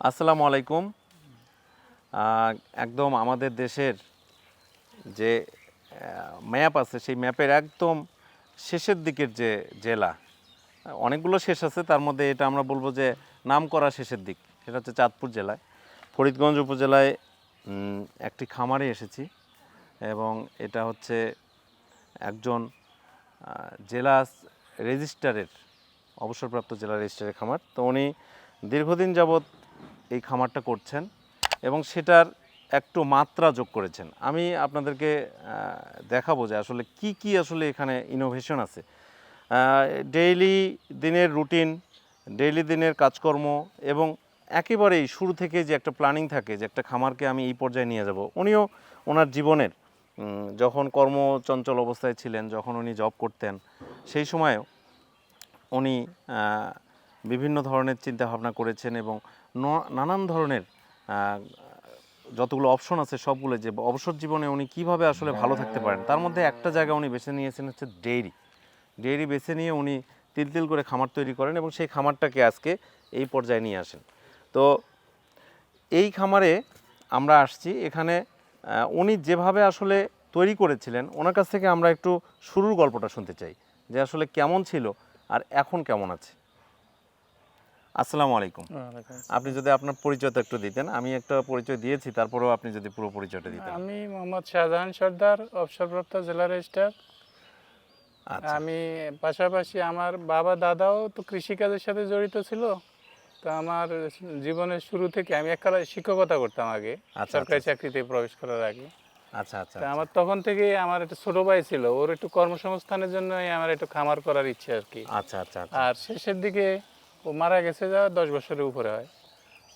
আসসালামু আলাইকুম। একদম আমাদের দেশের যে ম্যাপ আছে, সেই ম্যাপের একদম শেষের দিকের যে জেলা, অনেকগুলো শেষ আছে, তার মধ্যে এটা আমরা বলব যে নাম করা শেষের দিক, সেটা হচ্ছে চাঁদপুর জেলায়। ফরিদগঞ্জ উপজেলায় একটি খামারে এসেছি এবং এটা হচ্ছে একজন জেলা রেজিস্ট্রারের অবসরপ্রাপ্ত জেলা রেজিস্ট্রারের খামার। তো উনি দীর্ঘদিন যাবৎ এই খামারটা করছেন এবং সেটার একটু মাত্রা যোগ করেছেন। আমি আপনাদেরকে দেখাবো যে আসলে কি কি আসলে এখানে ইনোভেশন আছে। ডেইলি দিনের রুটিন ডেইলি দিনের কাজকর্ম এবং একেবারেই শুরু থেকে যে একটা প্ল্যানিং থাকে যে একটা খামারকে আমি এই পর্যায়ে নিয়ে যাব, উনিও ওনার জীবনের যখন কর্মচঞ্চল অবস্থায় ছিলেন, যখন উনি জব করতেন, সেই সময়েও উনি বিভিন্ন ধরনের চিন্তা ভাবনা করেছেন এবং নানান ধরনের যতগুলো অপশন আছে সবগুলো যে অবসর জীবনে উনি কীভাবে আসলে ভালো থাকতে পারেন, তার মধ্যে একটা জায়গা উনি বেছে নিয়েছেন হচ্ছে ডেইরি ডেইরি বেছে নিয়ে উনি তিল তিল করে খামার তৈরি করেন এবং সেই খামারটাকে আজকে এই পর্যায়ে নিয়ে আসেন। তো এই খামারে আমরা আসছি, এখানে উনি যেভাবে আসলে তৈরি করেছিলেন, ওনার কাছ থেকে আমরা একটু শুরুর গল্পটা শুনতে চাই, যে আসলে কেমন ছিল আর এখন কেমন আছে। আসসালামু আলাইকুম। আপনি যদি আপনার পরিচয়টা একটু দিতেন আমি একটা পরিচয় দিয়েছি তারপরেও আপনি যদি পুরো পরিচয়টা দিতেন। আমি মোহাম্মদ শাহজাহান সর্দার অবসরপ্রাপ্ত জেলা রেজিস্ট্রার। আচ্ছা। আমি পাশাপাশি আমার বাবা দাদাও তো কৃষিকাজের সাথে জড়িত ছিল। তো আমার জীবনের শুরু থেকে আমি এককালে শিক্ষকতা করতাম আগে আচ্ছা, সরকারি আচ্ছা। চাকরিতে প্রবেশ করার আগে। আচ্ছা আচ্ছা আমার তখন থেকে আমার একটা ছোট ভাই ছিল ওর একটু কর্মসংস্থানের জন্য আমার একটু খামার করার ইচ্ছে আর কি। আচ্ছা আচ্ছা। আর শেষের দিকে ও মারা গেছে যা দশ বছরের উপরে হয়।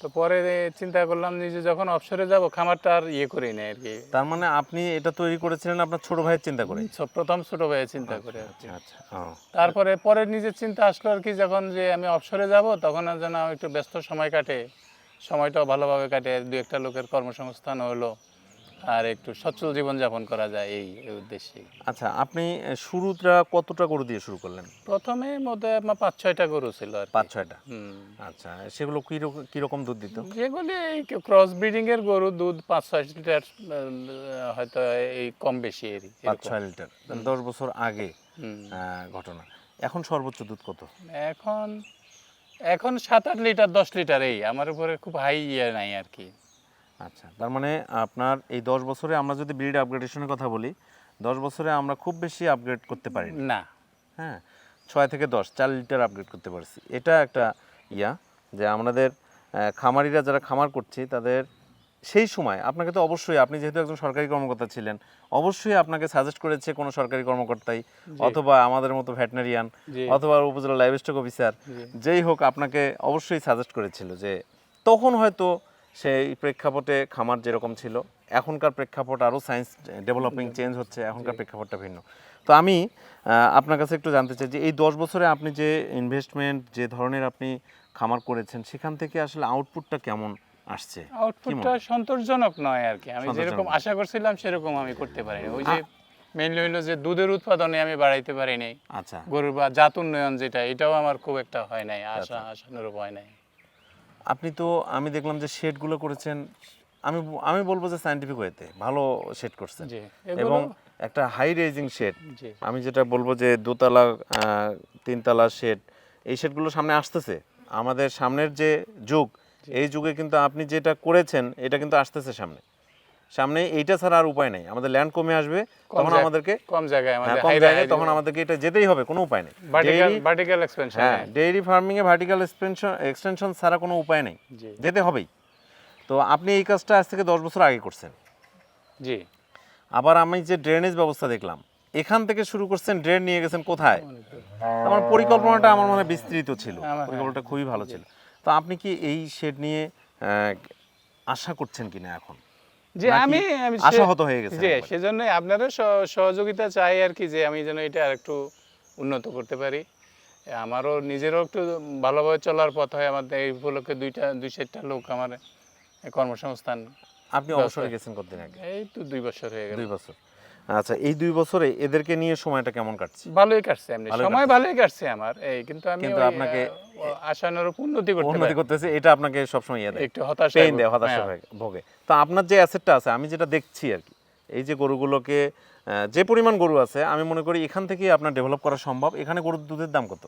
তো পরে চিন্তা করলাম যে যখন অবসরে যাব খামারটা আর ইয়ে করি না আর কি। তার মানে আপনি এটা তৈরি করেছিলেন আপনার ছোট ভাইয়ের চিন্তা করে? প্রথম ছোট ভাইয়ের চিন্তা করে আচ্ছা আচ্ছা তারপরে পরে নিজের চিন্তা আসলো আর কি যখন যে আমি অবসরে যাব তখন আর যেন একটু ব্যস্ত সময় কাটে। সময়টাও ভালোভাবে কাটে। দু একটা লোকের কর্মসংস্থান হলো। আর একটু সচ্ছল জীবনযাপন করা যায় এই উদ্দেশ্যে আচ্ছা আপনি শুরুটা কতটা গরু দিয়ে শুরু করলেন? প্রথমে মধ্যে আমার পাঁচ ছয়টা গরু ছিল আর পাঁচ ছয়টা? আচ্ছা সেগুলো কি রকম কীরকম দুধ দিত? যেগুলি এই ক্রস ব্রিডিং এর গরু দুধ পাঁচ ছয় লিটার হয়তো এই কম বেশি এরই পাঁচ ছয় লিটার। দশ বছর আগে। ঘটনা। এখন সর্বোচ্চ দুধ কত? এখন এখন সাত আট লিটার দশ লিটার এই আমার উপরে খুব হাই ইয়ে নাই আর কি। আচ্ছা তার মানে আপনার এই দশ বছরে আমরা যদি ব্রিড আপগ্রেডেশনের কথা বলি দশ বছরে আমরা খুব বেশি আপগ্রেড করতে পারি না। হ্যাঁ ছয় থেকে দশ চার লিটার আপগ্রেড করতে পারছি। এটা একটা ইয়া যে আমাদের খামারিরা যারা খামার করছে তাদের সেই সময় আপনাকে তো অবশ্যই আপনি যেহেতু একজন সরকারি কর্মকর্তা ছিলেন অবশ্যই আপনাকে সাজেস্ট করেছে কোনো সরকারি কর্মকর্তাই অথবা আমাদের মতো ভেটেনারিয়ান অথবা উপজেলা লাইভস্টক অফিসার যেই হোক আপনাকে অবশ্যই সাজেস্ট করেছিল যে তখন হয়তো সেই প্রেক্ষাপটে খামার যেরকম ছিল এখনকার প্রেক্ষাপট আরও সায়েন্স ডেভেলপিং চেঞ্জ হচ্ছে এখনকার প্রেক্ষাপটটা ভিন্ন। তো আমি আপনার কাছে একটু জানতে চাই যে এই দশ বছরে আপনি যে ইনভেস্টমেন্ট যে ধরনের আপনি খামার করেছেন সেখান থেকে আসলে আউটপুটটা কেমন আসছে? আউটপুটটা সন্তোষজনক নয় আর কি। আমি যেরকম আশা করছিলাম সেরকম আমি করতে পারিনি। ওই যে মেইনলি হইল যে দুধের উৎপাদনে আমি বাড়াইতে পারিনি। আচ্ছা। গরুর বা জাত উন্নয়ন যেটা এটাও আমার খুব একটা হয় নাই আশা আশানুরূপ হয় নাই। আপনি তো আমি দেখলাম যে শেডগুলো করেছেন আমি আমি বলব যে সাইন্টিফিক ওয়েতে ভালো শেড করছেন। এবং একটা হাই রেজিং শেড আমি যেটা বলব যে দোতলা তিনতলা শেড এই শেডগুলো সামনে আসতেছে। আমাদের সামনের যে যুগ এই যুগে কিন্তু আপনি যেটা করেছেন এটা কিন্তু আসতেছে সামনে। সামনে এইটা ছাড়া আর উপায় নেই। আমাদের ল্যান্ড কমে আসবে তখন আমাদেরকে কম জায়গায় হ্যাঁ, আমাদের কম জায়গায় তখন আমাদেরকে এটা যেতেই হবে কোনো উপায় নেই। ভার্টিক্যাল এক্সপেনশন হ্যাঁ ডেইরি ফার্মিং এ ভার্টিক্যাল এক্সপেনশন এক্সটেনশন ছাড়া কোনো উপায় নেই। যেতে হবেই। তো আপনি এই কাজটা আজ থেকে দশ বছর আগে করছেন। জি। আবার আমি যে ড্রেনেজ ব্যবস্থা দেখলাম এখান থেকে শুরু করছেন ড্রেন নিয়ে গেছেন কোথায়? আমার পরিকল্পনাটা আমার মনে বিস্তৃত ছিল। পরিকল্পনাটা খুবই ভালো ছিল। তো আপনি কি এই শেড নিয়ে আশা করছেন কিনা এখন? যে আমি আশাহত হয়ে গেছে জি সেজন্য আপনারও সহযোগিতা চাই আর কি যে আমি যেন এটা আরেকটু উন্নত করতে পারি। আমারও নিজেরও একটু ভালোভাবে চলার পথ হয়। আমাদের এই উপলক্ষে দুইটা দুই চারটা লোক আমার কর্মসংস্থান আপনি অবসরে গেছেন কতদিন আগে? এই তো দুই বছর হয়ে গেল। দুই বছর। আচ্ছা এই দুই বছরে এদেরকে নিয়ে সময়টা কেমন কাটছে? ভালোই কাটছে এমনি। সময় ভালোই কাটছে আমার। এই কিন্তু আমি কিন্তু আপনাকে- আশানুরূপ উন্নতি করতে উন্নতি করতেছে এটা আপনাকে সবসময় ইয়ে দেয়। একটু হতাশা পেইন দেয় হতাশা হ্যাঁ। হয়ে ভোগে। তো আপনার যে অ্যাসেটটা আছে আমি যেটা দেখছি আর কি এই যে গরুগুলোকে যে পরিমাণ গরু আছে আমি মনে করি এখান থেকেই আপনার ডেভেলপ করা সম্ভব। এখানে গরুর দুধের দাম কত?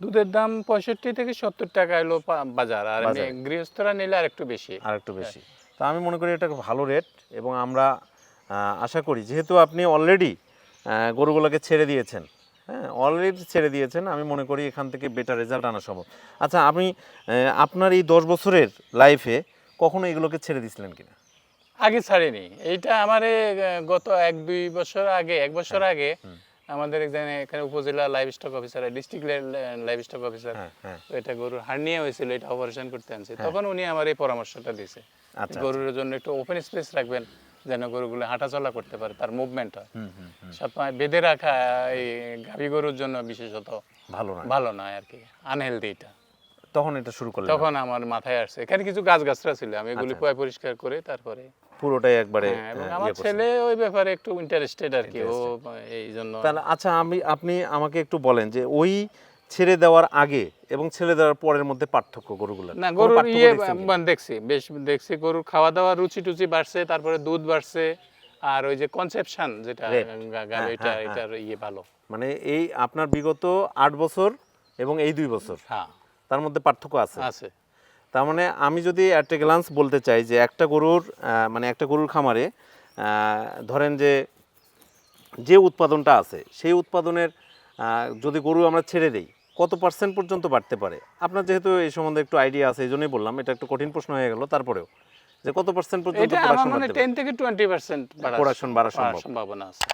দুধের দাম পঁয়ষট্টি থেকে সত্তর টাকা এলো বাজার। আর গৃহস্থরা নিলে আর একটু বেশি। আর একটু বেশি। তো আমি মনে করি এটা ভালো রেট এবং আমরা আশা করি। যেহেতু আপনি অলরেডি গরুগুলোকে ছেড়ে দিয়েছেন হ্যাঁ অলরেডি ছেড়ে দিয়েছেন আমি মনে করি এখান থেকে বেটার রেজাল্ট আনা সম্ভব। আচ্ছা আপনি আপনার এই দশ বছরের লাইফে কখনো এগুলোকে ছেড়ে দিয়েছিলেন কিনা? আগে ছাড়িনি। এইটা আমার গত এক দুই বছর আগে এক বছর হ্যাঁ, আগে আমাদের এখানে এখানে upazila livestock officer district livestock officer হ্যাঁ হ্যাঁ। এটা গরুর হার্নিয়া হয়েছিল এটা অপারেশন করতে আনছে। তখন উনি আমার এই পরামর্শটা দিয়েছে আচ্ছা, গরুর জন্য একটু ওপেন স্পেস রাখবেন। যেন গরুগুলো হাঁটাচলা করতে পারে তার মুভমেন্ট হয়। সবসময় বেঁধে রাখা এই গাভী গরুর জন্য বিশেষত ভালো না ভালো নয় আর কি আনহেলদি এটা। তখন এটা শুরু করলেন? তখন আমার মাথায় আসছে। এখানে কিছু গাছ গাছরা ছিল আমি এগুলি আচ্ছা। পয় পরিষ্কার করে তারপরে পুরোটাই একবারে হ্যাঁ, আমার ইয়ে ছেলে ওই ব্যাপারে একটু ইন্টারেস্টেড আর কি ও এই জন্য তাহলে আচ্ছা আমি আপনি আমাকে একটু বলেন যে ওই ছেড়ে দেওয়ার আগে এবং ছেড়ে দেওয়ার পরের মধ্যে পার্থক্য গরুগুলোর। না গরুর ইয়ে? মানে দেখছি বেশ দেখছি গরুর খাওয়া দাওয়া রুচি টুচি বাড়ছে তারপরে দুধ বাড়ছে আর ওই যে কনসেপশন যেটা হ্যাঁ, এটা হ্যাঁ, এটার ইয়ে ভালো। মানে এই আপনার বিগত আট বছর এবং এই দুই বছর। হ্যাঁ। তার মধ্যে পার্থক্য আছে। আছে। তার মানে আমি যদি অ্যাট এ গ্লান্স বলতে চাই যে একটা গরুর মানে একটা গরুর খামারে আহ, ধরেন যে যে উৎপাদনটা আছে সেই উৎপাদনের যদি গরু আমরা ছেড়ে দেই কত পার্সেন্ট পর্যন্ত বাড়তে পারে? আপনার যেহেতু এই সম্বন্ধে একটু আইডিয়া আছে এই জন্যই বললাম এটা একটু কঠিন প্রশ্ন হয়ে গেল তারপরেও। যে কত পার্সেন্ট পর্যন্ত প্রোডাকশন মনে বাড়তে থেকে Production সম্ভাবনা আছে।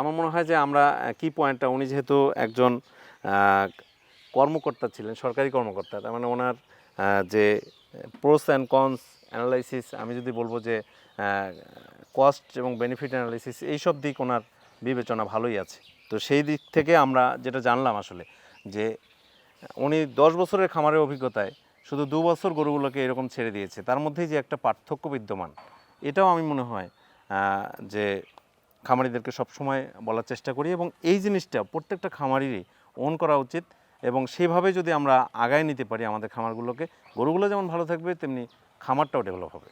আমার মনে হয় যে আমরা কি পয়েন্টটা উনি যেহেতু একজন কর্মকর্তা ছিলেন সরকারি কর্মকর্তা তার মানে ওনার যে প্রোস অ্যান্ড কনস অ্যানালাইসিস আমি যদি বলব যে কস্ট এবং বেনিফিট অ্যানালাইসিস এইসব দিক ওনার বিবেচনা ভালোই আছে। তো সেই দিক থেকে আমরা যেটা জানলাম আসলে, যে উনি দশ বছরের খামারের অভিজ্ঞতায় শুধু দু বছর গরুগুলোকে এরকম ছেড়ে দিয়েছে, তার মধ্যেই যে একটা পার্থক্য বিদ্যমান, এটাও আমি মনে হয় যে খামারিদেরকে সবসময় বলার চেষ্টা করি এবং এই জিনিসটা প্রত্যেকটা খামারিরই ওন করা উচিত এবং সেভাবে যদি আমরা আগায় নিতে পারি আমাদের খামারগুলোকে, গরুগুলো যেমন ভালো থাকবে, তেমনি খামারটাও ডেভেলপ হবে।